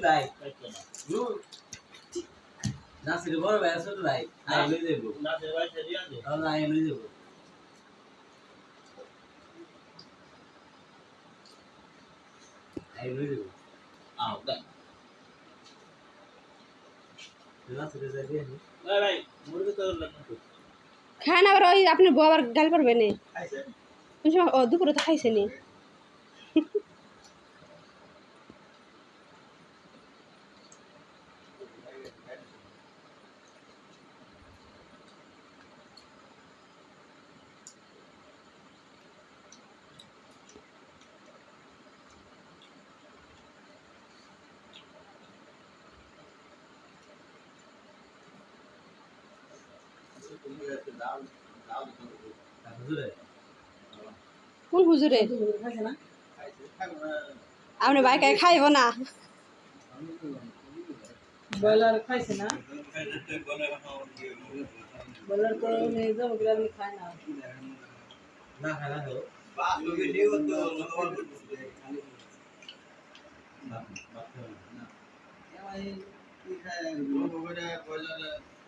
ভাই নাসির বড় ভাই ছোট ভাই আই লই দেবো তাহলে আই লই দেবো আই লই দেবো খান আবার ওই আপনি বউ আবার গাল পারবে না। দুপুরে তো খাইছে নি। কোন হুজুরে আপনি বাইকে খাইব না ব্রয়লার খাইছে না ব্রয়লার তো নিয়ে যাব গ্রামে খায় না না খানা তো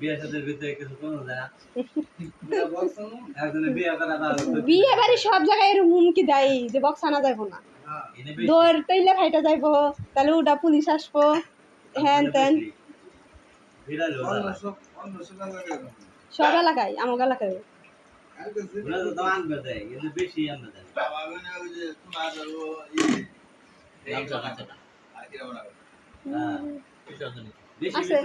বিয়ে সাথে ভিতরে কিছু কোনো যায় একজনে বিয়ে করা না বিয়ে বাড়ি সব জায়গায় এরকম হুমকি দেয় যে বক্স আনা যাইবো না। বেশি। দৌড় তৈলে খাইটা যাইবো তাহলে ওটা পুলিশ আসব হ্যান ত্যান। সব এলাকায় আমার এলাকায় বেশি असं